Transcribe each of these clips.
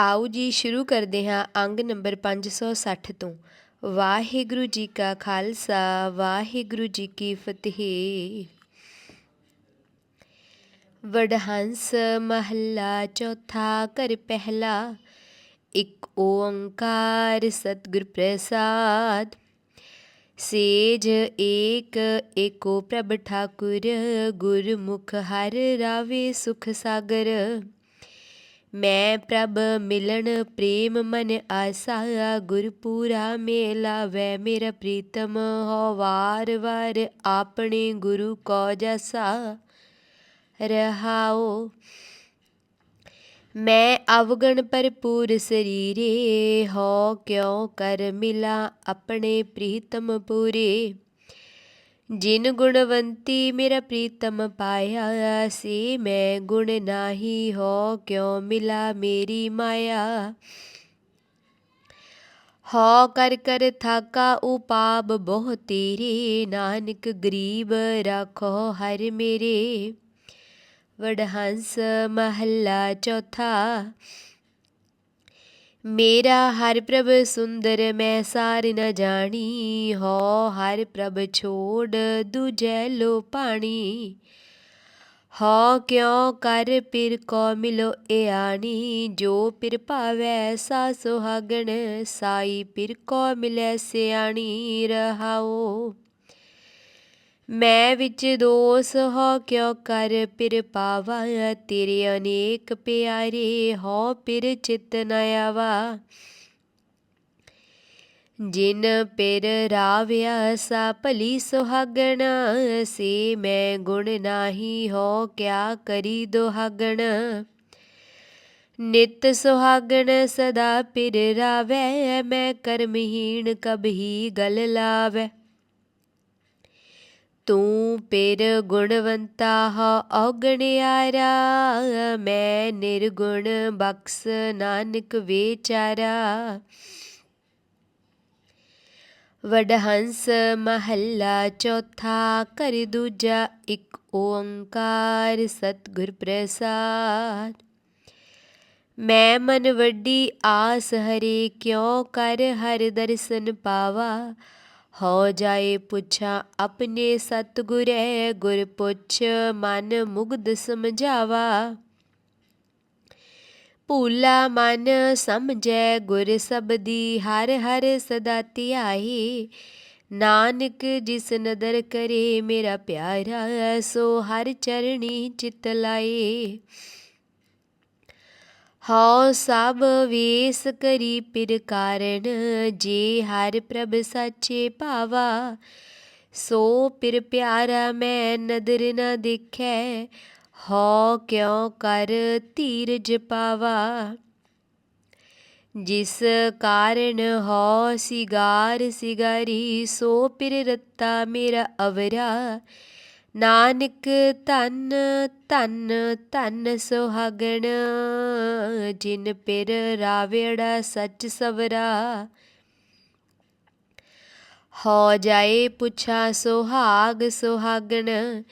ਆਓ ਜੀ ਸ਼ੁਰੂ ਕਰਦੇ ਹਾਂ ਅੰਗ ਨੰਬਰ 560 ਤੋਂ। ਵਾਹਿਗੁਰੂ ਜੀ ਕਾ ਖਾਲਸਾ, ਵਾਹਿਗੁਰੂ ਜੀ ਕੀ ਫਤਿਹ। ਵਡਹੰਸ ਮਹੱਲਾ ਚੌਥਾ ਕਰ ਪਹਿਲਾ, ਇੱਕ ਓੰਕਾਰ ਸਤਿਗੁਰ ਪ੍ਰਸਾਦ। ਸੇਜ ਏਕ ਏਕੋ ਪ੍ਰਭ ਠਾਕੁਰ, ਗੁਰਮੁਖ ਹਰ ਰਾਵੇ ਸੁਖ ਸਾਗਰ। ਮੈਂ ਪ੍ਰਭ ਮਿਲਣ ਪ੍ਰੇਮ ਮਨ ਆਸਾ, ਗੁਰਪੂਰਾ ਮੇਲਾ, ਵੈ ਮੇਰਾ ਪ੍ਰੀਤਮ ਹੋ ਵਾਰ ਵਾਰ ਆਪਣੇ ਗੁਰੂ ਕੋ ਜਸਾ ਰਹਾਓ। ਮੈਂ ਅਵਗਣ ਭਰਪੂਰ ਸਰੀਰੇ, ਹੋ ਕਿਉ ਕਰ ਮਿਲਾ ਆਪਣੇ ਪ੍ਰੀਤਮ ਪੂਰੇ? ਜਿਨ ਗੁਣਵੰਤੀ ਮੇਰਾ ਪ੍ਰੀਤਮ ਪਾਇਆ ਸੀ, ਮੈਂ ਗੁਣ ਨਾਹੀ ਹੋ ਕਿਉ ਮਿਲਾ ਮੇਰੀ ਮਾਇਆ? ਹੋ ਕਰ ਕਰ ਥਾਕਾ ਉਪਾਪ ਬਹੁ ਤੇਰੇ, ਨਾਨਕ ਗਰੀਬ ਰੱਖੋ ਹਰ ਮੇਰੇ। ਵਡਹੰਸ ਮਹੱਲਾ ਚੌਥਾ ਮੇਰਾ ਹਰ ਪ੍ਰਭ ਸੁੰਦਰ, ਮੈਂ ਸਾਰ ਨ ਜਾਣੀ। ਹੋ ਹਰ ਪ੍ਰਭ ਛੋੜ, ਦੂਜੈ ਲੋ ਪਾਣੀ। ਹੋ ਕਿਉ ਕਰ ਪਿਰ ਕੋ ਮਿਲੋ ਇਆਣੀ ਜੋ ਪਿਰ ਭਾਵੈ ਸਾ ਸੁਹਾਗਣ, ਸਾਈ ਪਿਰ ਕੋ ਮਿਲੈ ਸਿਆਣੀ। ਰਹਾਓ ਮੈਂ ਵਿੱਚ ਦੋਸ ਹੋ ਕਿਉ ਕਰ ਪਿਰ ਪਾਵਾ, ਤੇਰੇ ਅਨੇਕ ਪਿਆਰੇ ਹੋ ਪਿਰ ਚਿਤ ਨ ਆਵਾ। ਜਿਨ ਪਿਰ ਰਾਵਿਆ ਸਾ ਭਲੀ ਸੁਹਾਗਣਾ, ਸੇ ਮੈਂ ਗੁਣ ਨਾਹੀ ਹੋ ਕਿਆ ਕਰੀ ਦੁਹਾਗਣ। ਨਿਤ ਸੁਹਾਗਣ ਸਦਾ ਪਿਰ ਰਾਵੈ, ਮੈਂ ਕਰਮਹੀਣ ਕਬਹੀ ਗਲ ਲਾਵੈ। ਤੂੰ ਪੇਰ ਗੁਣਵੰਤਾ ਹੋ ਔਗਣਿਆਰਾ, ਮੈਂ ਨਿਰਗੁਣ ਬਖਸ ਨਾਨਕ ਵਿਚਾਰਾ। ਵਡਹੰਸ ਮਹੱਲਾ ਚੌਥਾ ਕਰ ਦੂਜਾ ਇੱਕ ਓੰਕਾਰ ਸਤਿਗੁਰ ਪ੍ਰਸਾਦ। ਮੈਂ ਮਨ ਵੱਡੀ ਆਸ ਹਰੇ ਕਿਉ ਕਰ ਹਰ ਦਰਸ਼ਨ ਪਾਵਾ? ਹੋ ਜਾਏ ਪੁੱਛਾ ਆਪਣੇ ਸਤਿਗੁਰੈ ਗੁਰ ਪੁੱਛ, ਮਨ ਮੁਗਧ ਸਮਝਾਵਾ। ਭੂਲਾ ਮਨ ਸਮਝੈ ਗੁਰ ਸਬਦੀ, ਹਰ ਹਰ ਸਦਾ ਧਿਆਈ। ਨਾਨਕ ਜਿਸ ਨਦਰ ਕਰੇ ਮੇਰਾ ਪਿਆਰਾ, ਸੋ ਹਰ ਚਰਣੀ ਚਿਤ ਲਾਏ। ਹਉ ਸਭ ਵੇਸ ਕਰੀ ਪਿਰ ਕਾਰਨ ਜੇ ਹਰ ਪ੍ਰਭ ਸਾਚੇ ਭਾਵਾ, ਸੋ ਪਿਰ ਪਿਆਰਾ ਮੈਂ ਨਦਰ ਨਾ ਦੇਖੈ ਹੋ ਕਿਉ ਕਰ ਧੀਰਜ ਪਾਵਾ। ਜਿਸ ਕਾਰਨ ਹੋ ਸਿਗਾਰ ਸਿਗਾਰੀ, ਸੋ ਪਿਰ ਰੱਤਾ ਮੇਰਾ ਅਵਰਾ ਨਾਨਕ ਧੰਨ ਧੰਨ ਧੰਨ ਸੁਹਾਗਣ, ਜਿਨ ਪਿਰ ਰਾਵੜਾ ਸੱਚ ਸਵਰਾ। ਹੋ ਜਾਏ ਪੁੱਛਾ ਸੁਹਾਗ ਸੁਹਾਗਣ,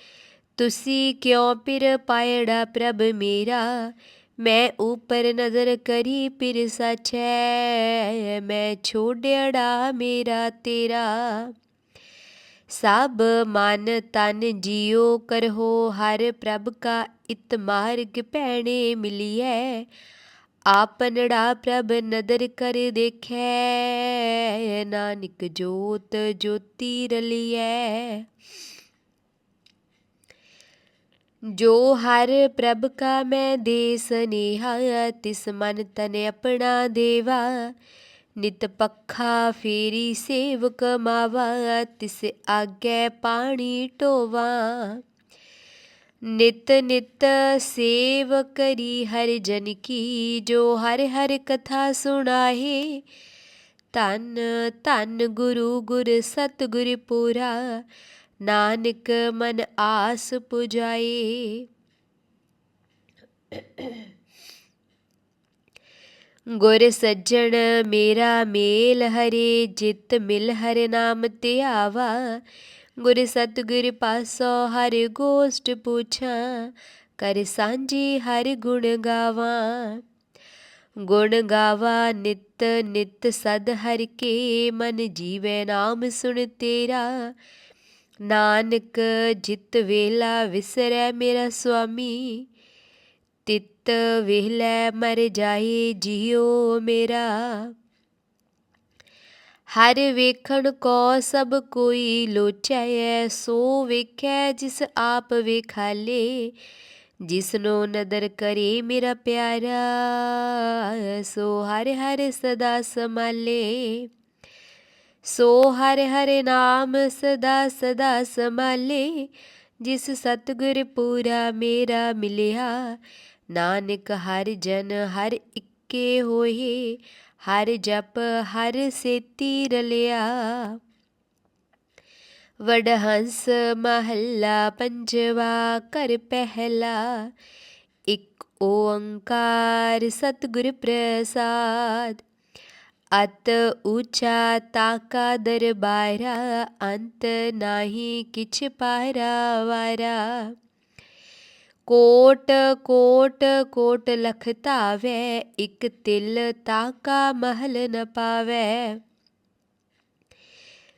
ਤੁਸੀਂ ਕਿਉਂ ਪਿਰ ਪਾਇੜਾ ਪ੍ਰਭ ਮੇਰਾ? ਮੈਂ ਉਪਰ ਨਜ਼ਰ ਕਰੀ ਪਿਰ ਸਚੈ ਮੈਂ ਛੋੜਿਆੜਾ ਮੇਰਾ ਤੇਰਾ। ਸਭ ਮਨ ਤਨ ਜਿਉ ਕਰਹੋ, ਹਰ ਪ੍ਰਭ ਕਾ ਇਤ ਮਾਰਗ ਪੈਣੇ ਮਿਲਿਐ। ਆਪਨੜਾ ਪ੍ਰਭ ਨਦਰ ਕਰ ਦੇਖੈ, ਨਾਨਕ ਜੋਤ ਜੋਤੀ ਰਲਿਐ। ਜੋ ਹਰ ਪ੍ਰਭ ਕਾ ਮੈਂ ਦੇ ਸਨੇਹਾ, ਤਿਸ ਮਨ ਤਨ ਆਪਣਾ ਦੇਵਾ। ਨਿਤ ਪੱਖਾ ਫੇਰੀ ਸੇਵਕ ਮਾਵਾ, ਤਿਸ ਆਗੇ ਪਾਣੀ ਢੋਵਾ। ਨਿਤ ਨਿਤ ਸੇਵ ਕਰੀ ਹਰ ਜਨ ਕੀ, ਜੋ ਹਰ ਹਰ ਕਥਾ ਸੁਣਾਏ ਧੰਨ ਧੰਨ ਗੁਰੂ ਗੁਰ ਸਤ ਗੁਰ ਪੂਰਾ, ਨਾਨਕ ਮਨ ਆਸ ਪੁਜਾਏ। ਗੁਰ ਸੱਜਣ ਮੇਰਾ ਮੇਲ ਹਰੇ, ਜਿਤ ਮਿਲ ਹਰਿ ਨਾਮ ਧਿਆਵਾ ਗੁਰ ਸਤਿਗੁਰ ਪਾਸੋ ਹਰ ਗੋਸ਼ਟ ਪੁੱਛਾਂ, ਕਰ ਸਾਂਝੀ ਹਰ ਗੁਣ ਗਾਵਾਂ। ਗੁਣ ਗਾਵਾ ਨਿਤ ਨਿਤ ਸਦ ਹਰ ਕੇ, ਮਨ ਜੀਵੈ ਨਾਮ ਸੁਣ ਤੇਰਾ। ਨਾਨਕ ਜਿਤ ਵੇਲਾ ਵਿਸਰੈ ਮੇਰਾ ਸੁਆਮੀ, ਤਿਤ ਵੇਲੇ ਮਰ ਜਾਏ ਜਿਉ ਮੇਰਾ। ਹਰ ਵੇਖਣ ਕੋ ਸਭ ਕੋਈ ਲੋਚੈ ਸੋ ਵੇਖੈ ਜਿਸ ਆਪ ਵੇਖਾਲੇ ਜਿਸਨੋ ਨਦਰ ਕਰੇ ਮੇਰਾ ਪਿਆਰਾ, ਸੋ ਹਰ ਹਰ ਸਦਾ ਸਮਾਲੇ ਸੋ ਹਰ ਹਰ ਨਾਮ ਸਦਾ ਸਦਾ ਸਮਾਲੇ ਜਿਸ ਸਤਗੁਰ ਪੂਰਾ ਮੇਰਾ ਮਿਲਿਆ। ਨਾਨਕ ਹਰ ਜਨ ਹਰ ਇੱਕੇ ਹੋਏ, ਹਰ ਜਪ ਹਰ ਸੇਤੀ ਰਲਿਆ। ਵਡਹੰਸ ਮਹੱਲਾ ਪੰਜਵਾ ਕਰ ਪਹਿਲਾ, ਇਕ ਓੰਕਾਰ ਸਤਿਗੁਰ ਪ੍ਰਸਾਦ। ਅਤ ਊਚਾ ਤਾਕਾ ਦਰਬਾਰਾ, ਅੰਤ ਨਾਹੀ ਕਿਛ ਪਾਰਾ ਵਾਰਾ। ਕੋਟ ਕੋਟ ਕੋਟ ਲਖ ਧਾਵੈ, ਇਕ ਤਿਲ ਤਾਕਾ ਮਹਲ ਨ ਪਾਵੈ।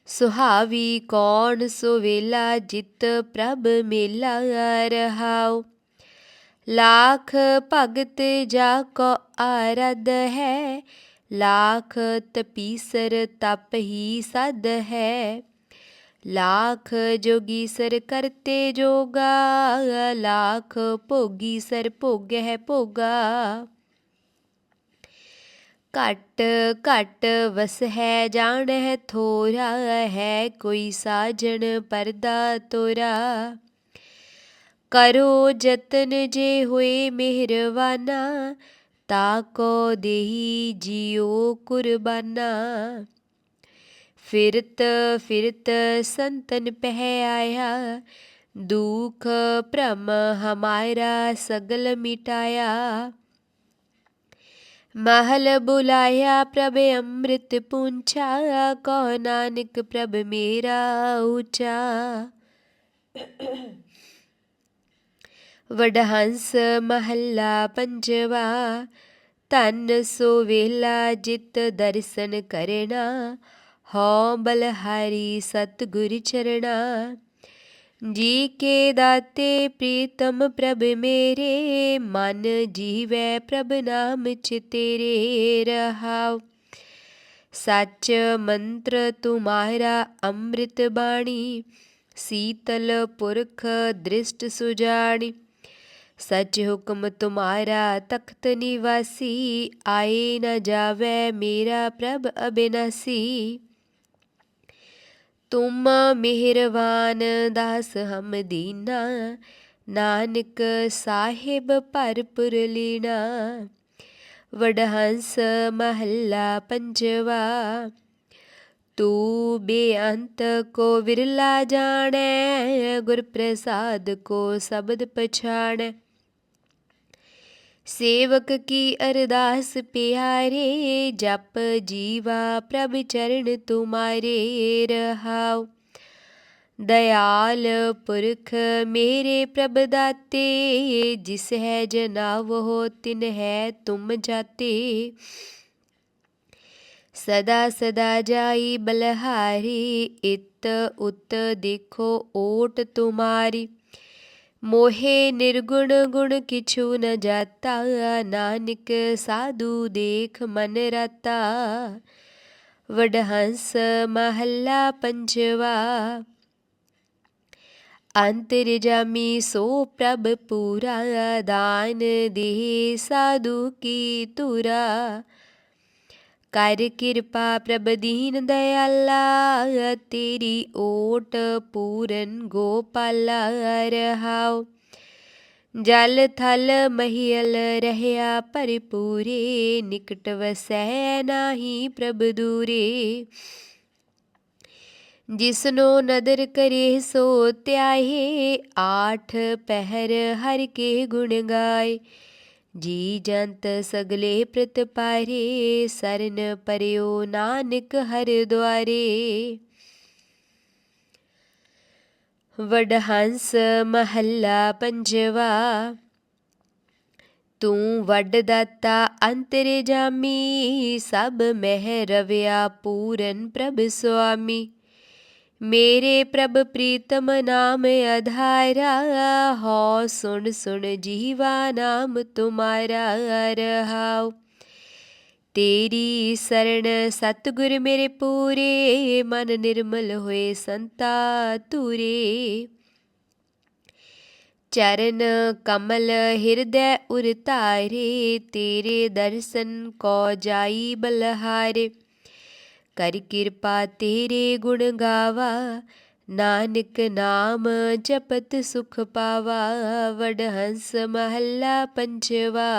ਸੁਹਾਵੀ ਕੌਣ ਸੁਵੇਲਾ ਜਿਤ ਪ੍ਰਭ ਮੇਲਾ ਰਹਾਉ। ਲਾਖ ਭਗਤ ਜਾ ਕੋ ਆਰਦ ਹੈ, ਲਾਖ ਤਪੀਸਰ ਤਪ ਹੀ ਸਦ ਹੈ। ਲਾਖ ਜੋਗੀ ਸਰ ਕਰਤੇ ਜੋਗਾ ਲਾਖ ਭੋਗੀ ਸਰ ਭੋਗ ਹੈ ਭੋਗਾ ਘਟ ਘਟ ਵਸ ਹੈ ਜਾਣ ਹੈ ਥੋਰਾ ਹੈ ਕੋਈ ਸਾਜਣ ਪਰਦਾ ਤੋਰਾ ਕਰੋ ਜਤਨ ਜੇ ਹੋਏ ਮਿਹਰਵਾਨਾ ਤਾ ਕੋ ਦੇਹੀ ਜਿਉ ਕੁਰਬਾਨਾ ਫਿਰਤ ਫਿਰਤ ਸੰਤਨ ਪਹਿ ਆਇਆ, ਦੁਖ ਭ੍ਰਮ ਹਮਾਰਾ ਸਗਲ ਮਿਟਾਇਆ। ਮਹਲ ਬੁਲਾਇਆ ਪ੍ਰਭ ਅੰਮ੍ਰਿਤ ਪੁੰਚਾ ਕੋ ਨਾਨਕ ਪ੍ਰਭ ਮੇਰਾ ਉੱਚਾ। ਵਡਹੰਸ ਮਹੱਲਾ ਪੰਜਵਾ, ਧਨ ਸੋ ਵੇਲਾ ਜਿਤ ਦਰਸ਼ਨ ਕਰਨਾ ਹਉ ਬਲਹਾਰੀ ਸਤਿਗੁਰ ਚਰਣਾ। ਜੀ ਕੇ ਦਾਤੇ ਪ੍ਰੀਤਮ ਪ੍ਰਭ ਮੇਰੇ, ਮਨ ਜੀਵੈ ਪ੍ਰਭ ਨਾਮ ਚ ਤੇਰੇ ਰਹਾਉ। ਸੱਚ ਮੰਤਰ ਤੁਮਾਰਾ ਅੰਮ੍ਰਿਤ ਬਾਣੀ, ਸੀਤਲ ਪੁਰਖ ਦ੍ਰਿਸ਼ਟ ਸੁਜਾਣੀ। ਸੱਚ ਹੁਕਮ ਤੁਮਾਰਾ ਤਖਤ ਨਿਵਾਸੀ, ਆਏ ਨ ਜਾਵੇ ਮੇਰਾ ਪ੍ਰਭ ਅਬਿਨਾਸੀ। ਤੁਮ ਮਿਹਰਵਾਨ ਦਾਸ ਹਮ ਦੀਨਾ, ਨਾਨਕ ਸਾਹਿਬ ਭਰਪੁਰ ਲੀਨਾ। ਵਡਹੰਸ ਮਹੱਲਾ ਪੰਜਵਾ, ਤੂ ਬੇਅੰਤ ਕੋ ਵਿਰਲਾ ਜਾਣੈ ਗੁਰ ਪ੍ਰਸਾਦ ਕੋ ਸ਼ਬਦ ਪਛਾਣੈ। ਸੇਵਕ ਕੀ ਅਰਦਾਸ ਪਿਆਰੇ, ਜਪ ਜੀਵਾ ਪ੍ਰਭ ਚਰਨ ਤੁਮਾਰੇ, ਰਹਾਉ। ਦਇਆਲ ਪੁਰਖ ਮੇਰੇ ਪ੍ਰਭ ਦਾਤੇ, ਜਿਸ ਹੈ ਜਨਾ ਵੋ ਤਿਨ ਹੈ ਤੁਮ ਜਾਤੇ। ਸਦਾ ਸਦਾ ਜਾਈ ਬਲਹਾਰੀ, ਇਤ ਉਤ ਦੇਖੋ ਓਟ ਤੁਮਾਰੀ। ਮੋਹੇ ਨਿਰਗੁਣ ਗੁਣ ਕਿਛੂ ਨ ਜਾਤਾ, ਨਾਨਕ ਸਾਧੂ ਦੇਖ ਮਨ ਰਤਾ। ਵਡਹੰਸ ਮਹੱਲਾ ਪੰਜਵਾ ਅੰਤਰ ਜਾਮੀ ਸੋ ਪ੍ਰਭ ਪੂਰਾ, ਦਾਨ ਦੇ ਸਾਧੂ ਕੀ ਤੁਰਾ ਕਰ ਕਿਰਪਾ ਪ੍ਰਭ ਦੀਨ ਦਇਆਲਾ ਤੇਰੀ ਓਟ ਪੂਰਨ ਗੋਪਾਲਾ ਰਹਾਉ ਜਲ ਥਲ ਮਹੀਲ ਰਹਿਆ ਪਰਿਪੂਰੇ ਨਿਕਟ ਵਸੈ ਨਾਹੀ ਪ੍ਰਭ ਦੂਰੇ ਜਿਸਨੋ ਨਦਰ ਕਰੇ ਸੋ ਧਿਆਏ ਆਠ ਪਹਿਰ ਹਰ ਕੇ ਗੁਣ ਗਾਏ ਜੀ ਜੰਤ ਸਗਲੇ ਪ੍ਰਤ ਪਾਰੇ, ਸਰਨ ਪਰਿਓ ਨਾਨਕ ਹਰ ਦੁਆਰੇ। ਵਡਹੰਸ ਮਹੱਲਾ ਪੰਜਵਾ, ਤੂੰ ਵੱਡ ਦਾਤਾ ਅੰਤਰੇ ਜਾਮੀ, ਸਭ ਮਹਿ ਰਵਿਆ ਪੂਰਨ ਪ੍ਰਭ ਸੁਆਮੀ। ਮੇਰੇ ਪ੍ਰਭ ਪ੍ਰੀਤਮ ਨਾਮ ਅਧਾਰਾ, ਹੋ ਸੁਣ ਸੁਣ ਜੀਵਾ ਨਾਮ ਤੁਮਾਰਾ ਰਹਾਉ। ਤੇਰੀ ਸਰਣ ਸਤਿਗੁਰ ਮੇਰੇ ਪੂਰੇ, ਮਨ ਨਿਰਮਲ ਹੋਏ ਸੰਤਾ ਤੂਰੇ ਚਰਨ ਕਮਲ ਹਿਰਦੈ ਉਰ ਧਾਰੇ ਤੇਰੇ ਦਰਸ਼ਨ ਕੋ ਜਾਈ ਬਲਹਾਰੇ। ਕਰ ਕਿਰਪਾ ਤੇਰੇ ਗੁਣ ਗਾਵਾ, ਨਾਨਕ ਨਾਮ ਜਪਤ ਸੁਖ ਪਾਵਾ ਵਡ ਹੰਸ ਮਹੱਲਾ ਪੰਜਵਾ।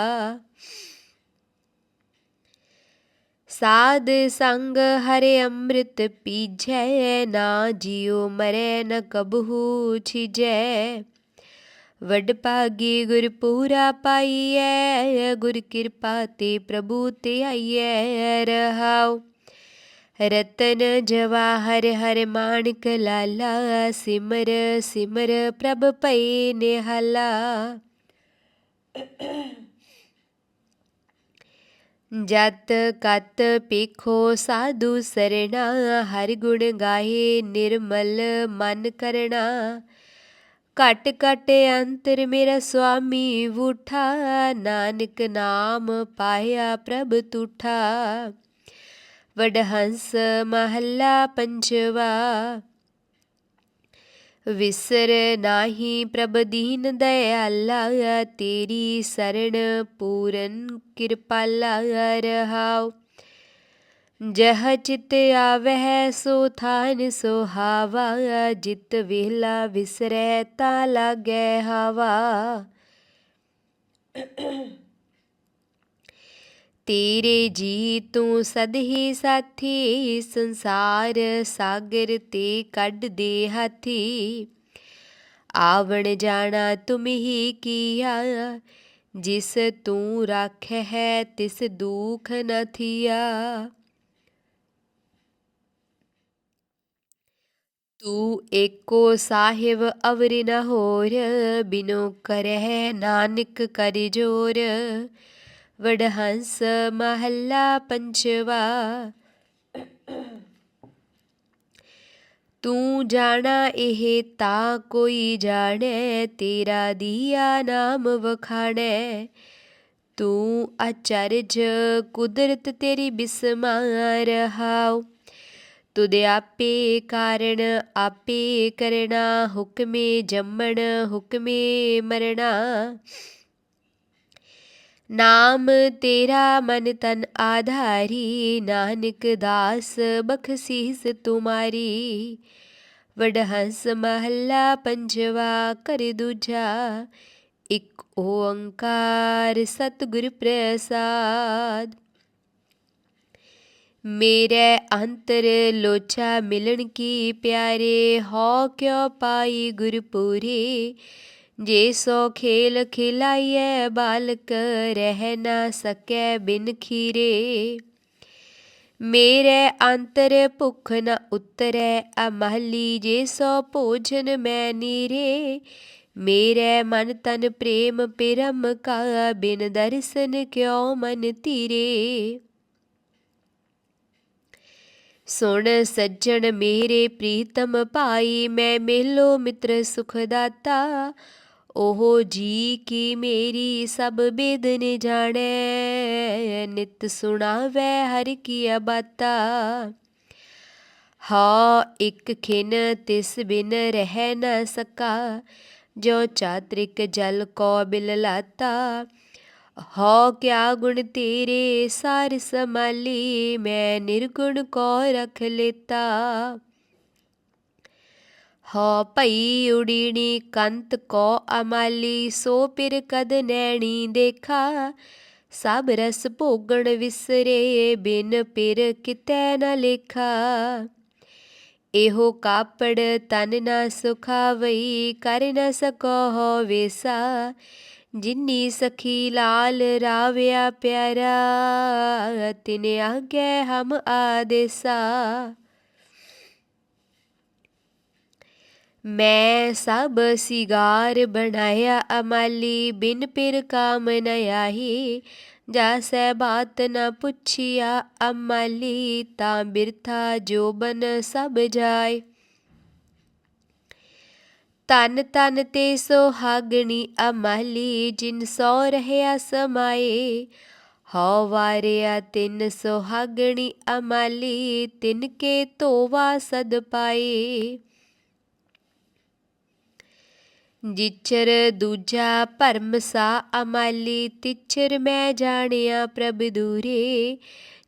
ਸਾਧ ਸੰਗ ਹਰੇ ਅੰਮ੍ਰਿਤ ਪੀਜੈ, ਨਾ ਜਿਉ ਮਰੈ ਨ ਕਬਹੂ ਛਿਜੈ। ਵਡ ਭਾਗੀ ਗੁਰ ਪੂਰਾ ਪਾਈਐ, ਗੁਰ ਕਿਰਪਾ ਤੇ ਪ੍ਰਭੂ ਤੇ ਆਈਐ, ਰਹਾਉ। ਰਤਨ ਜਵਾਹਰ ਹਰ ਮਾਣਕ ਲਾਲਾ ਸਿਮਰ ਸਿਮਰ ਪ੍ਰਭ ਪਈ ਨਿਹਾਲਾ ਜਤ ਕਤ ਪੇਖੋ ਸਾਧੂ ਸਰਣਾ ਹਰ ਗੁਣ ਗਾਏ ਨਿਰਮਲ ਮਨ ਕਰਣਾ ਘਟ ਘਟ ਅੰਤਰ ਮੇਰਾ ਸੁਆਮੀ ਉਠਾ ਨਾਨਕ ਨਾਮ ਪਾਇਆ ਪ੍ਰਭ ਤੁਠਾ ਵਡਹੰਸ ਮਹੱਲਾ ਪੰਜਵਾ ਵਿਸਰ ਨਾਹੀ ਪ੍ਰਭ ਦੀਨ ਦਇਆਲਾ ਤੇਰੀ ਸਰਣ ਪੂਰਨ ਕਿਰਪਾਲਾ ਰਹਾਉ ਜਹ ਚਿਤ ਆਵਹਿ ਸੋ ਥਾਨ ਸੁਹਾਵਾ ਜਿਤ ਵਿਹਲਾ ਵਿਸਰੈ ਤਾ ਲਾਗੈ ਹਵਾ ਤੇਰੇ ਜੀ ਤੂੰ ਸਦਹੀ ਸਾਥੀ ਸੰਸਾਰ ਸਾਗਰ ਤੇ ਕੱਢ ਦੇ ਹਾਥੀ ਆਵਣ ਜਾਣਾ ਤੁਮ ਹੀ ਕੀਆ ਜਿਸ ਤੂੰ ਰਾਖੈ ਹੈ ਤਿਸ ਦੁਖ ਨ ਥੀਆ ਤੂੰ ਏਕੋ ਸਾਹਿਬ ਅਵਰਿ ਨ ਹੋਰ ਬਿਨੋ ਕਰਹਿ ਨਾਨਕ ਕਰਿ ਜੋਰ ਵਡਹੰਸ ਮਹੱਲਾ ਪੰਜਵਾ ਤੂੰ ਜਾਣਾ ਇਹ ਤਾਂ ਕੋਈ ਜਾਣੈ ਤੇਰਾ ਦੀਆ ਨਾਮ ਵਖਾਣੈ ਤੂੰ ਅਚਰਜ ਕੁਦਰਤ ਤੇਰੀ ਬਿਸਮਾਰ ਹਾਉ ਤੁਧ ਆਪੇ ਕਾਰਣ ਆਪੇ ਕਰਣਾ ਹੁਕਮੇ ਜੰਮਣ ਹੁਕਮੇ ਮਰਣਾ ਨਾਮ ਤੇਰਾ ਮਨ ਤਨ ਆਧਾਰੀ, ਨਾਨਕ ਦਾਸ ਬਖਸ਼ੀਸ ਤੁਮਾਰੀ। ਵਡਹੰਸ ਮਹੱਲਾ ਪੰਜਵਾ ਕਰ ਦੂਜਾ, ਇਕ ਓੰਕਾਰ ਸਤਿਗੁਰ ਪ੍ਰਸਾਦ। ਮੇਰੇ ਅੰਤਰ ਲੋਚਾ ਮਿਲਣ ਕੀ ਪਿਆਰੇ ਹੋ ਕਿਉ ਪਾਈ ਗੁਰਪੂਰੀ? ਜੇ ਸੋ ਖੇਲ ਖਿਲਾਈਐ, ਬਾਲਕ ਰਹਿ ਨਾ ਸਕੈ ਬਿਨ ਖੀਰੇ। ਮੇਰੇ ਅੰਤਰ ਭੁਖ ਨ ਉਤਰੈ, ਅਮਹਲੀ ਜੇ ਸੋ ਭੋਜਨ ਮੈਂ ਨੀਰੇ। ਮੇਰੇ ਮਨ ਤਨ ਪ੍ਰੇਮ ਪਿਰਮ ਕਾ, ਬਿਨ ਦਰਸ਼ਨ ਕਿਉ ਮਨ ਧੀਰੇ। ਸੁਣ ਸੱਜਣ ਮੇਰੇ ਪ੍ਰੀਤਮ ਭਾਈ, ਮੈਂ ਮੇਲੋ ਮਿੱਤਰ ਸੁਖ ਦਾਤਾ। ਉਹ ਜੀ ਕੀ ਮੇਰੀ ਸਭ ਬੇਦਨ ਜਾਣੈ, ਨਿਤ ਸੁਣਾਵੇ ਹਰ ਕੀ ਬਾਤਾ ਹਾ ਇੱਕ ਖਿਨ ਤਿਸ ਬਿਨ ਰਹਿ ਨ ਸਕਾ, ਜੋ ਚਾਤ੍ਰਿਕ ਜਲ ਕੋ ਬਿਲ ਲਾਤਾ। ਹੋ ਕਿਆ ਗੁਣ ਤੇਰੇ ਸਾਰ ਸਮਾਲੀ ਮੈਂ ਨਿਰਗੁਣ ਕੋ ਰਖ ਲੇਤਾ। ਹੋ ਭਈ ਉਡੀਣੀ ਕੰਤ ਕੋ ਅਮਾਲੀ, ਸੋ ਪਿਰ ਕਦ ਨੈਣੀ ਦੇਖਾ? ਸਭ ਰਸ ਭੋਗਣ ਵਿਸਰੇ, ਬਿਨ ਪਿਰ ਕਿਤੈ ਨ ਲੇਖਾ। ਇਹੋ ਕਾਪੜ ਤਨ ਨ ਸੁਖਾਵਈ, ਕਰ ਨ ਸਕੋ ਹੋ ਵੇਸਾ। ਜਿਨੀ ਸਖੀ ਲਾਲ ਰਾਵਿਆ ਪਿਆਰਾ, ਤਿਨ ਆਗੇ ਹਮ ਆਦੇਸਾ। ਮੈਂ ਸਭ ਸਿਗਾਰ ਬਣਾਇਆ, ਅਮਾਲੀ ਬਿਨ ਪਿਰ ਕਾਮ ਨ ਆਹੀ। ਜਾਸੈ ਬਾਤ ਨ ਪੁੱਛਿਆ, ਅਮਾਲੀ ਤਾਂ ਬਿਰਥਾ ਜੋਬਨ ਸਭ ਜਾਏ। ਤਨ ਤਨ ਤੇ ਸੋਹਾਗਣੀ ਅਮਾਲੀ, ਜਿਨ ਸੋ ਰਹਿਆ ਸਮਾਏ। ਹਉ ਵਾਰਿਆ ਤਿੰਨ ਸੋਹਾਗਣੀ ਅਮਾਲੀ, ਤਿਨ ਕੇ ਧੋਵਾ ਸਦ ਪਾਏ। ਜਿਚਰ ਦੂਜਾ ਭਰਮ ਸਾ ਅਮਾਲੀ ਤਿਚਰ ਮੈਂ ਜਾਣਿਆ ਪ੍ਰਭ ਦੂਰੇ।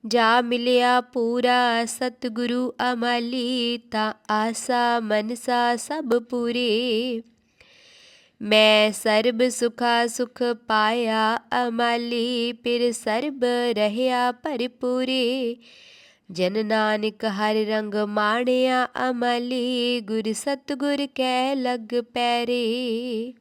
ਜਾ ਮਿਲਿਆ ਪੂਰਾ ਸਤਿਗੁਰੂ ਅਮਾਲੀ, ਤਾਂ ਆਸਾ ਮਨਸਾ ਸਭ ਪੂਰੇ। ਮੈਂ ਸਰਬ ਸੁਖਾ ਸੁਖ ਪਾਇਆ ਅਮਾਲੀ, ਫਿਰ ਸਰਬ ਰਹਿਆ ਭਰਪੂਰੇ। ਜਨ ਨਾਨਕ ਹਰ ਰੰਗ ਮਾਣਿਆ ਅਮਲੀ, ਗੁਰ ਸਤਗੁਰ ਕੈ ਲਗ ਪੈਰੇ।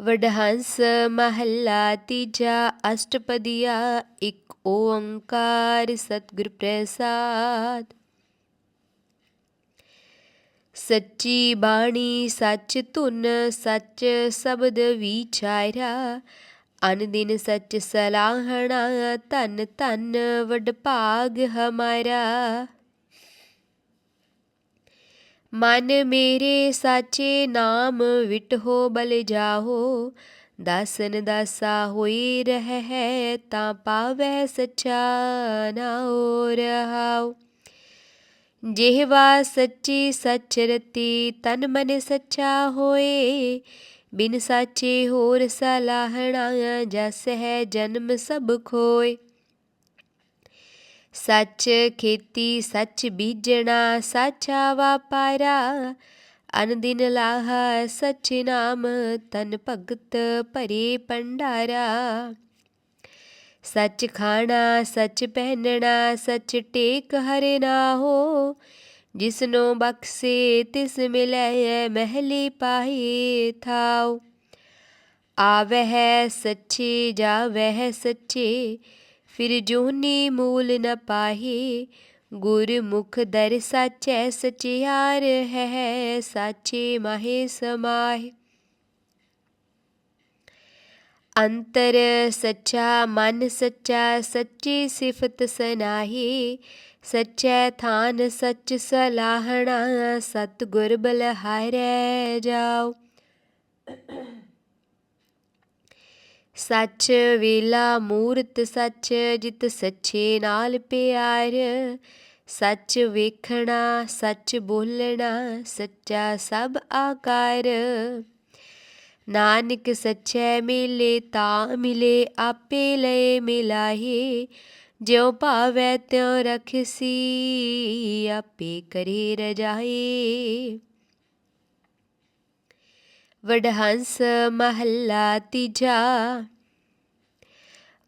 ਵਡਹੰਸ ਮਹੱਲਾ ਤੀਜਾ ਅਸ਼ਟਪਦੀਆ, ਇੱਕ ਓੰਕਾਰ ਸਤਿਗੁਰ ਪ੍ਰਸਾਦ। ਸੱਚੀ ਬਾਣੀ ਸੱਚ ਧੁਨ, ਸੱਚ ਸ਼ਬਦ ਵਿਚਾਰਾ ਅਨ ਦਿਨ ਸੱਚ ਸਲਾਹਣਾ ਧਨ ਧਨ ਵਡ ਭਾਗ ਹਮਾਰਾ ਮਨ ਮੇਰੇ ਸਾਚੇ ਨਾਮ ਵਿਟਹੋ ਬਲ ਜਾਹੋ ਦਾਸਨ ਦਾਸਾ ਹੋਈ ਰਹਿ ਹੈ ਤਾਂ ਪਾਵੈ ਸੱਚਾ ਨਾਉ ਰਹਾਉ ਜਿਹਵਾ ਸੱਚੀ ਸੱਚ ਰਤੀ ਤਨ ਮਨ ਸੱਚਾ ਹੋਏ ਬਿਨ ਸਾਚੇ ਹੋਰ ਸਲਾਹਣਾ ਜਸ ਹੈ ਜਨਮ ਸਭ ਖੋਏ। ਸੱਚ ਖੇਤੀ ਸੱਚ ਬੀਜਣਾ, ਸਾਚਾ ਵਾਪਾਰਾ, ਅਨ ਦਿਨ ਲਾਹ ਸਚ ਨਾਮ, ਤਨ ਭਗਤ ਭਰੇ ਪੰਡਾਰਾ ਸੱਚ ਖਾਣਾ, ਸੱਚ ਪਹਿਨਣਾ, ਸੱਚ ਟੇਕ ਹਰੇ ਨਾ ਹੋ ਜਿਸਨੋ ਬਖਸੇ ਤਿਸ ਮਿਲੈ ਮਹਿਲੀ ਪਾਈ ਥਾਉ। ਆਵਹਿ ਸੱਚੇ ਜਾਵਹਿ ਸੱਚੇ, ਫਿਰ ਜੋਨੀ ਮੂਲ ਨ ਪਾਹੀ। ਗੁਰ ਮੁਖ ਦਰ ਸਾਚੈ ਸਚਿਆਰ ਹੈ, ਸਾਚੇ ਮਾਹੇ ਸਮਾਹਿ। ਅੰਤਰ ਸੱਚਾ ਮਨ ਸੱਚਾ ਸੱਚੀ ਸਿਫਤ ਸਨਾਹੀ ਸੱਚੈ ਥਾਨ ਸੱਚ ਸਲਾਹਣਾ ਸਤ ਗੁਰ ਬਲਹਾਰੈ ਜਾਓ। ਸੱਚ ਵੇਲਾ ਮੂਰਤ ਸੱਚ ਜਿਤ ਸੱਚੇ ਨਾਲ ਪਿਆਰ, ਸੱਚ ਵੇਖਣਾ, ਸੱਚ ਬੋਲਣਾ, ਸੱਚਾ ਸਭ ਆਕਾਰ। ਨਾਨਕ ਸੱਚੈ ਮਿਲੇ, ਤਾਂ ਮਿਲੇ, ਆਪੇ ਲਏ ਮਿਲਾਹੀ। ਜਿਉ ਭਾਵੈ ਤਿਉ ਰਖਸੀ, ਆਪੇ ਕਰੇ ਰਜਾਈ। ਵਡਹੰਸ ਮਹੱਲਾ ਤੀਜਾ,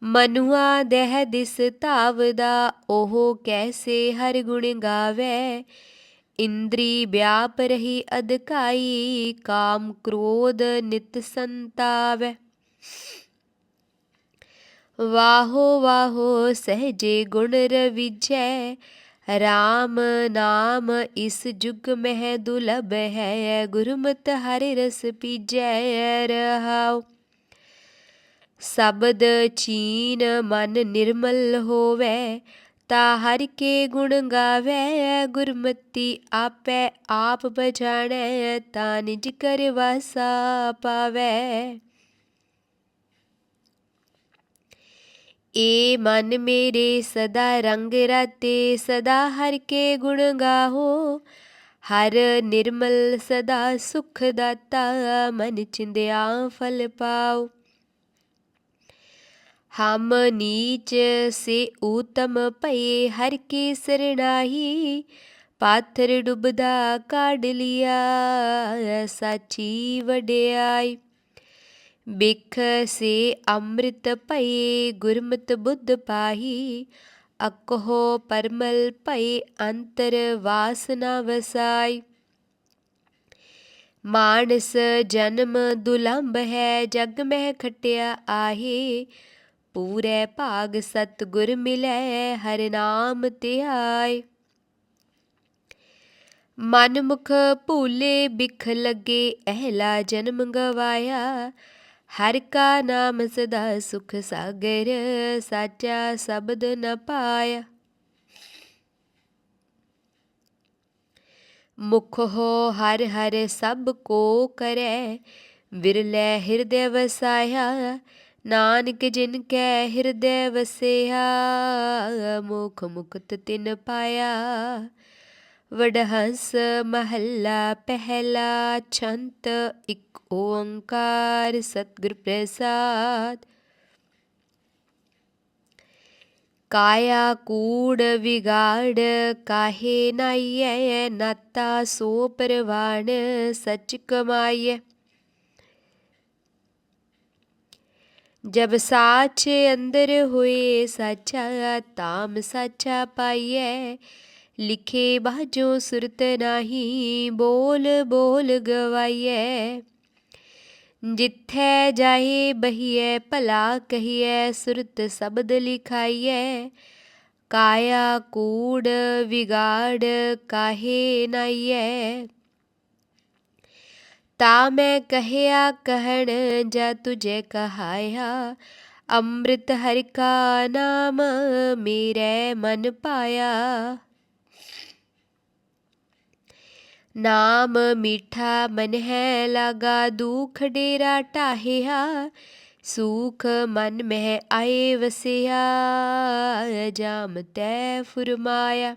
ਮਨੁਆ ਦੇਹ ਦਿਸ ਧਾਵਦਾ, ਉਹ ਕੈਸੇ ਹਰ ਗੁਣ ਗਾਵੇ। ਇੰਦਰੀ ਵਿਆਪ ਰਹੀ ਅਧਕਾਈ, ਕਾਮ ਕ੍ਰੋਧ ਨਿਤ ਸੰਤਾਵੈ। ਵਾਹੋ ਵਾਹੋ ਸਹਜੇ ਗੁਣ ਰਵਿਜੈ ਰਾਮ ਨਾਮ ਇਸ ਜੁਗ ਮਹਿ ਦੁਲਭ ਹੈ, ਗੁਰਮਤ ਹਰਿ ਰਸ ਪੀਜੈ ਰਹਾਉ। ਸਬਦ ਚੀਨ ਮਨ ਨਿਰਮਲ ਹੋਵੇ, ਤਾ ਹਰ ਕੇ ਗੁਣ ਗਾਵੇ, ਗੁਰਮਤੀ ਆਪੇ ਆਪ ਬਜਾਣੈ ਤਾ ਨਿਜ ਕਰ ਵਾਸਾ ਪਾਵੇ। ਏ ਮਨ ਮੇਰੇ ਸਦਾ ਰੰਗ ਰਾਤੇ, ਸਦਾ ਹਰ ਕੇ ਗੁਣ ਗਾਹੋ। ਹਰ ਨਿਰਮਲ ਸਦਾ ਸੁਖ ਦਾਤਾ, ਮਨ ਚਿੰਦਿਆ ਫਲ ਪਾਓ। ਹਮ ਨੀਚ ਸੇ ਊਤਮ ਭਏ, ਹਰ ਕੀ ਸਰਣਾਹੀ, ਪਾਥਰ ਡੁੱਬਦਾ ਕਾਢ ਲਿਆ, ਸਾਚੀ ਵਡਿਆਈ। ਬਿਖ ਸੇ ਅੰਮ੍ਰਿਤ ਭਏ ਗੁਰਮਤਿ ਬੁੱਧ ਪਾਹੀ ਅਕਹੋ ਪਰਮਲ ਭਏ ਅੰਤਰ ਵਾਸਨਾ ਵਸਾਈ ਮਾਨਸ ਜਨਮ ਦੁਲੰਭ ਹੈ ਜਗ ਮਹਿ ਖਟਿਆ ਆਹੇ ਪੂਰੇ ਭਾਗ ਸਤ ਗੁਰ ਮਿਲੈ ਹਰਿ ਨਾਮ ਧਿਆਏ ਮਨ ਮੁਖ ਭੂਲੇ ਬਿਖ ਲੱਗੇ ਅਹਲਾ ਜਨਮ ਗਵਾਇਆ ਹਰ ਕਾ ਨਾਮ ਸਦਾ ਸੁਖ ਸਾਗਰ, ਸਾਚਾ ਸ਼ਬਦ ਨ ਪਾਇਆ। ਮੁਖ ਹੋ ਹਰ ਹਰ ਸਭ ਕੋ ਕਰੈ, ਵਿਰਲੇ ਹਿਰਦੈ ਵਸਾਇਆ, ਨਾਨਕ ਜਿਨ ਕੈ ਹਿਰਦੈ ਵਸਿਆ, ਮੁਖ ਮੁਕਤ ਤਿਨ ਪਾਇਆ। ਵਡਹੰਸ ਮਹੱਲਾ ਪਹਿਲਾ ਛੰਤ ਇੱਕ ਓੰਕਾਰ ਸਤਿਗੁਰ ਪ੍ਰਸਾਦ ਕਾਇਆ ਕੂੜ ਵਿਗਾੜ ਕਾਹੇ ਨਾਈਐ ਨਾਤਾ ਸੋ ਪਰਵਾਣ ਸਚ ਕਮਾਈਐ ਜਬ ਸਾਚ ਅੰਦਰ ਹੋਏ ਸਾਚਾ ਤਾਮ ਸਾਚਾ ਪਾਈਐ ਲਿਖੇ ਬਾਝੋ ਸੁਰਤ ਨਾਹੀ, ਬੋਲ ਬੋਲ ਗਵਾਈਐ। ਜਿੱਥੈ ਜਾਏ ਬਹੀਐ, ਭਲਾ ਕਹੀਐ, ਸੁਰਤ ਸ਼ਬਦ ਲਿਖਾਈਐ। ਕਾਇਆ ਕੂੜ ਵਿਗਾੜ ਕਾਹੇ ਨਾਈਐ। ਤਾ ਮੈਂ ਕਹਿਆ, ਕਹਿਣ ਜਾ ਤੁਝੇ ਕਹਾਇਆ, ਅੰਮ੍ਰਿਤ ਹਰਿ ਕਾ ਨਾਮ ਮੇਰੇ ਮਨ ਪਾਇਆ। ਨਾਮ ਮੀਠਾ ਮਨ ਹੈ ਲਾਗਾ ਦੁਖ ਡੇਰਾ ਟਾਹਿਆ ਸੁਖ ਮਨ ਮਹਿ ਆਏ ਵਸਿਆ ਜਾਮ ਤੈ ਫੁਰਮਾਇਆ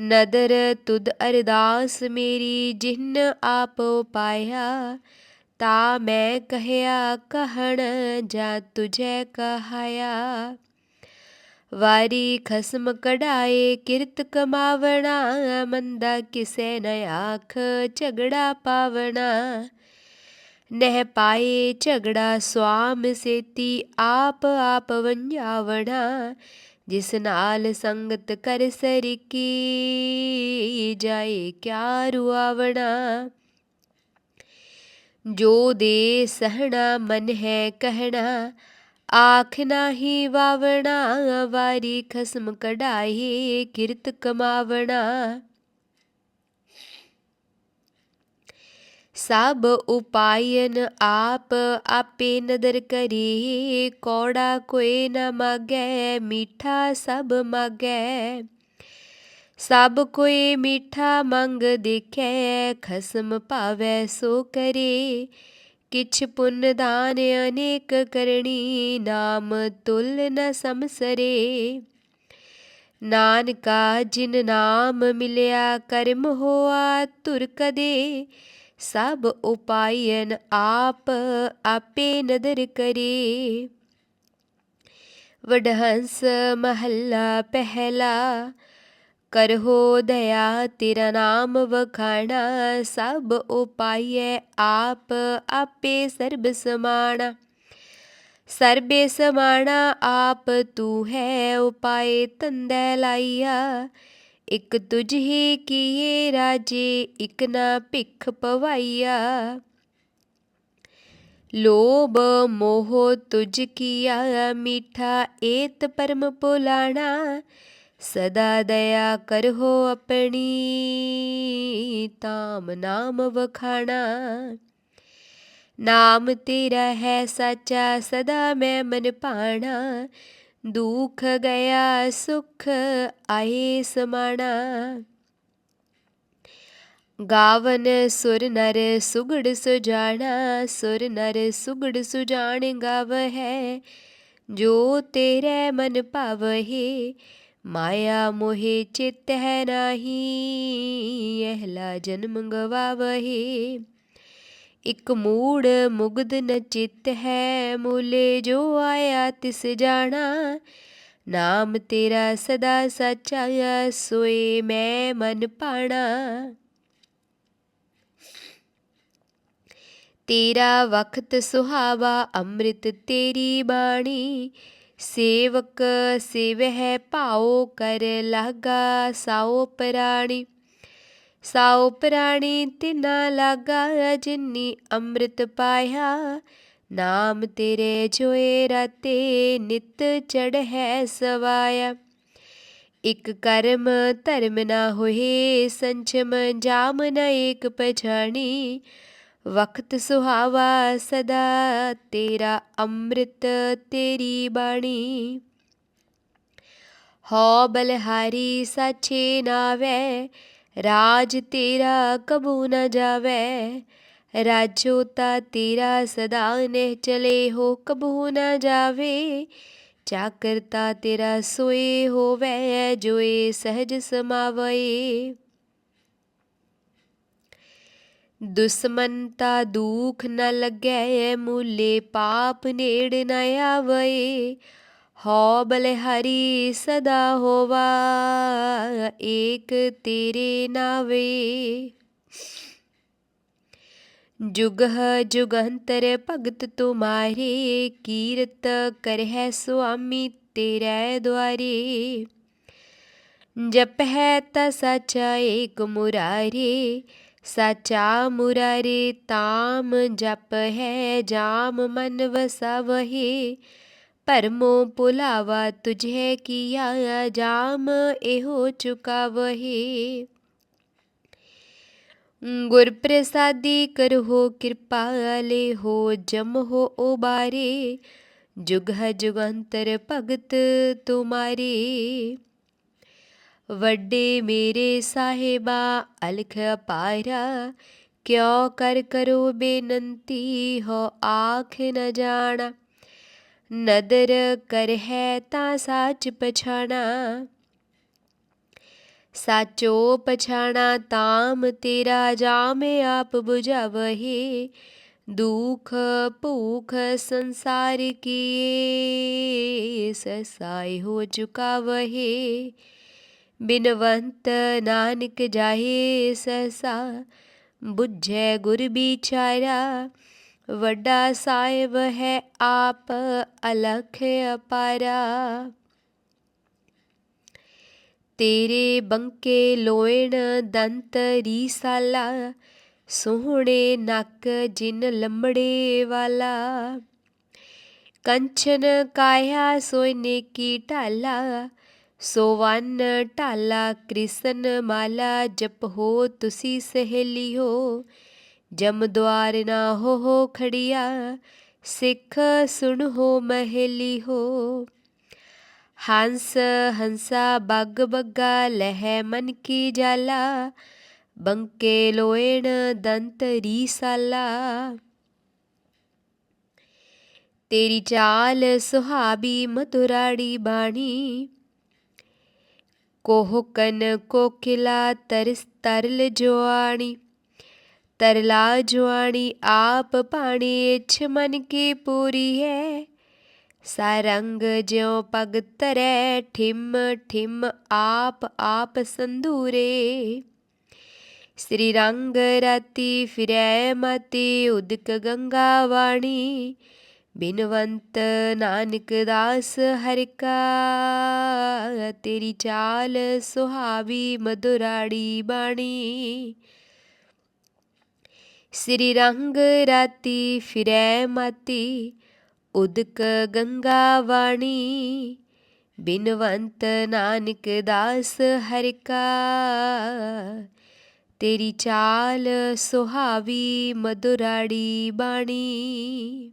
ਨਦਰ ਤੁਧ ਅਰਦਾਸ ਮੇਰੀ ਜਿਨ ਆਪ ਪਾਇਆ ਤਾ ਮੈਂ ਕਹਿਆ ਕਹਿਣ ਜਾ ਤੁਝੇ ਕਹਾਇਆ ਵਾਰੀ ਖਸਮ ਕਢਾਏ ਕਿਰਤ ਕਮਾਵਣਾ ਮੰਦਾ ਕਿਸੈ ਨ ਆਖ ਝਗੜਾ ਪਾਵਣਾ ਨਹਿ ਪਾਏ ਝਗੜਾ ਸੁਆਮ ਸੇਤੀ ਆਪ ਆਪ ਵੰਜਾਵਣਾ ਜਿਸ ਨਾਲ ਸੰਗਤ ਕਰ ਸਰੀਕੀ ਜਾਏ ਕਿਆ ਰੁਆਵਣਾ ਜੋ ਦੇ ਸਹਣਾ ਮਨ ਹੈ ਕਹਿਣਾ ਆਖ ਨਾਹੀ ਵਾਵਣਾ ਵਾਰੀ ਖਸਮ ਕਢਾਈ ਕਿਰਤ ਕਮਾਵਣਾ ਸਭ ਉਪਾਇਨ ਆਪ ਆਪੇ ਨਦਰ ਕਰੀ ਕੋੜਾ ਕੋਈ ਨਾ ਮਾਗੈ ਮੀਠਾ ਸਭ ਮਾਗੈ ਸਭ ਕੋਈ ਮੀਠਾ ਮੰਗ ਦੇਖੈ ਖਸਮ ਭਾਵੈ ਸੋ ਕਰੇ ਕਿਛ ਪੁੰਨ ਦਾਨ ਅਨੇਕ ਕਰਨੀ ਨਾਮ ਤੁਲ ਨ ਸਮਸਰੇ ਨਾਨਕਾ, ਜਿਨ ਨਾਮ ਮਿਲਿਆ, ਕਰਮ ਹੋਆ ਤੁਰ ਕਦੇ। ਸਭ ਉਪਾਇਨ ਆਪ ਆਪੇ ਨਦਰ ਕਰੇ। ਵਡਹੰਸ ਮਹੱਲਾ ਪਹਿਲਾ ਕਰਹੋ ਦਇਆ, ਤੇਰਾ ਨਾਮ ਵਖਾਣਾ, ਸਭ ਉਪਾਈਐ ਆਪ ਆਪੇ ਸਰਬ ਸਮਾਣਾ। ਸਰਬੇ ਸਮਾਣਾ, ਆਪ ਤੂੰ ਹੈ ਉਪਾਏ ਤੰਦੈ ਲਾਈਆ ਇਕ ਤੁਝ ਹੀ ਕੀਏ ਰਾਜੇ, ਇਕ ਨਾ ਭਿਖ ਪਵਾਈਆ ਲੋਭ ਮੋਹ ਤੁਝ ਕੀਆ, ਮੀਠਾ ਏਤ ਪਰਮ ਪੁਲਾਣਾ। ਸਦਾ ਦਇਆ ਕਰੋ ਆਪਣੀ ਤਾਮ ਨਾਮ ਵਖਾਣਾ। ਨਾਮ ਤੇਰਾ ਹੈ ਸੱਚਾ, ਸਦਾ ਮੈਂ ਮਨ ਪਾਣਾ ਦੁੱਖ ਗਿਆ, ਸੁਖ ਆਏ ਸਮਾਣਾ। ਗਾਵਨ ਸੁਰ ਨਰ ਸੁਗੜ ਸੁਜਾਣਾ, ਸੁਰ ਨਰ ਸੁਗੜ ਸੁਜਾਣ ਗਾਵ ਹੈ ਜੋ ਤੇਰੇ ਮਨ ਭਾਵਹਿ ਮਾਇਆ ਮੋਹਿ ਚਿਤ ਹੈ ਨਾਹੀ ਅਹਲਾ ਜਨਮ ਗਵਾਵਹਿ। ਇਕ ਮੂੜ ਮੁਗਦ ਨ ਚਿਤ ਹੈ, ਮੂਲੇ ਜੋ ਆਇਆ ਤਿਸ ਜਾਣਾ। ਨਾਮ ਤੇਰਾ ਸਦਾ ਸੱਚਾ ਸੋਏ ਮੈਂ ਮਨ ਪਾਣਾ। ਤੇਰਾ ਵਖਤ ਸੁਹਾਵਾ, ਅੰਮ੍ਰਿਤ ਤੇਰੀ ਬਾਣੀ। ਸੇਵਕ ਸੇਵਹਿ ਭਾਉ ਕਰ ਲਾਗਾ, ਸਾਉ ਪ੍ਰਾਣੀ। ਸਾਉ ਪ੍ਰਾਣੀ ਤਿਨਾ ਲਾਗਾ, ਜਿਨੀ ਅੰਮ੍ਰਿਤ ਪਾਇਆ। ਨਾਮ ਤੇਰੇ ਜੋਏ ਰਾਤੇ ਨਿਤ ਚੜ੍ਹੈ ਸਵਾਇਆ। ਇਕ ਕਰਮ ਧਰਮ ਨਾ ਹੋਏ ਸੰਚਮ ਜਾਮ ਨਾ ਏਕ ਪਛਾਣੀ। ਵਕਤ ਸੁਹਾਵਾ ਸਦਾ, ਤੇਰਾ ਅੰਮ੍ਰਿਤ ਤੇਰੀ ਬਾਣੀ। ਹਉ ਬਲਹਾਰੀ ਸਾਚੇ ਨਾਵੇ, ਰਾਜ ਤੇਰਾ ਕਬੂ ਨ ਜਾਵੇ। ਰਾਜੋ ਤਾ ਤੇਰਾ ਸਦਾ ਨਹਿ ਚਲੇ ਹੋ ਕਬੂ ਨ ਜਾਵੇ। ਚਾਕਰਤਾ ਤੇਰਾ ਸੋਏ ਹੋਵੇ ਜੋਏ ਸਹਜ ਸਮਾਵੇ ਦੁਸ਼ਮਨ ਤਾ ਦੁਖ ਨ ਲੱਗੈ ਮੂਲੇ, ਪਾਪ ਨੇੜ ਨ ਆਵਏ। ਹਉ ਬਲਿਹਾਰੀ ਸਦਾ ਹੋਵਾ, ਏਕ ਤੇਰੇ ਨਾਵੇ। ਜੁਗਹ ਜੁਗੰਤਰ ਭਗਤ ਤੁਮਾਰੇ, ਕੀਰਤ ਕਰਹਿ ਸੁਆਮੀ ਤੇਰੇ ਦੁਆਰੇ। ਜਪ ਹੈ ਤਾ ਸਚਾ ਏਕ ਮੁਰਾਰੇ ਸਾਚਾ ਮੁਰਾਰੇ ਤਾਮ ਜਪ ਹੈ ਜਾਮ ਮਨ ਵਸਵਹਿ ਭਰਮੋ ਭੁਲਾਵਾ ਤੁਝੇ ਕੀਆ ਜਾਮ ਇਹੋ ਚੁਕਾਵਹਿ ਗੁਰ ਪ੍ਰਸਾਦੀ ਕਰੋ ਕਿਰਪਾਲੇ ਹੋ ਜਮ ਹੋ ਉਬਾਰੇ ਜੁਗਹ ਜੁਗੰਤਰ ਭਗਤ ਤੁਮਾਰੇ ਵੱਡੇ ਮੇਰੇ ਸਾਹਿਬਾ, ਅਲਖ ਅਪਾਰਾ ਕਿਉ ਕਰ ਕਰੋ ਬੇਨੰਤੀ, ਹੋ ਆਖ ਨ ਜਾਣਾ। ਨਦਰ ਕਰ ਹੈ ਤਾਂ ਸਾਚ ਪਛਾਣਾ। ਸਾਚੋ ਪਛਾਣਾ ਤਾਮ ਤੇਰਾ ਜਾਮੇ ਆਪ 부ਝਾਵਹੀ ਦੁਖ ਭੂਖ ਸੰਸਾਰ ਕੀ ਸਸਾਈ ਹੋ ਚੁਕਾ ਚੁਕਾਵਹੀ। ਬਿਨਵੰਤ ਨਾਨਕ ਜਾਹੇ ਸਸਾ ਬੁਝੈ ਗੁਰ ਵਿਚਾਰਾ ਵੱਡਾ ਸਾਹਿਬ ਹੈ ਆਪ ਅਲਖ ਅਪਾਰਾ। ਤੇਰੇ ਬੰਕੇ ਲੋਇਣ ਦੰਤ ਰੀਸਾਲਾ, ਸੋਹਣੇ ਨੱਕ ਜਿਨ ਲੰਮੜੇ ਵਾਲਾ। ਕੰਚਨ ਕਾਇਆ ਸੋਇਨੇ ਕੀ ਢਾਲਾ ਸੋਵਨ ਢਾਲਾ ਕ੍ਰਿਸ਼ਨ ਮਾਲਾ, ਜਪ ਹੋ ਤੁਸੀਂ ਸਹੇਲੀ ਹੋ ਜਮ ਦਵਾਰ ਨਾ ਹੋ ਹੋ ਖੜੀਆ, ਸਿੱਖ ਸੁਣ ਹੋ ਮਹੇਲੀ ਹੋ ਹੰਸ ਹੰਸਾ ਬੱਗ ਬੱਗਾ, ਲਹਿ ਮਨ ਕੀ ਜਾਲਾ, ਬੰਕੇ ਲੋਇਣ ਦੰਤ ਰੀਸਾਲਾ। ਤੇਰੀ ਚਾਲ ਸੁਹਾਬੀ ਮਧੁਰਾੜੀ ਬਾਣੀ ਕੋਹਕਨ ਕੋਕਿਲਾ ਤਰਸ ਤਰਲ ਜਵਾਣੀ ਤਰਲਾ ਜੁਆਣੀ ਆਪ ਪਾਣੀ ਇਛ ਮਨ ਕੀ ਪੂਰੀ ਹੈ ਸਾਰੰਗ ਜਿਉ ਪਗ ਤਰੈ ਠਿਮ ਠਿਮ ਆਪ ਆਪ ਸੰਧੂਰੇ। ਸ੍ਰੀ ਰੰਗ ਰਾਤੀ ਫਿਰੈ ਮਤੀ ਉਦਕ ਗੰਗਾ ਵਾਣੀ ਬਿਨਵੰਤ ਨਾਨਕ ਦਾਸ ਹਰਿ ਕਾ, ਤੇਰੀ ਚਾਲ ਸੁਹਾਵੀ ਮਧੁਰਾੜੀ ਬਾਣੀ। ਸ੍ਰੀ ਰੰਗ ਰਾਤੀ ਫਿਰੈ ਮਾਤੀ, ਉਦਕ ਗੰਗਾ ਵਾਣੀ ਬਿਨਵੰਤ ਨਾਨਕ ਦਾਸ ਹਰਿ ਕਾ, ਤੇਰੀ ਚਾਲ ਸੁਹਾਵੀ ਮਧੁਰਾੜੀ ਬਾਣੀ।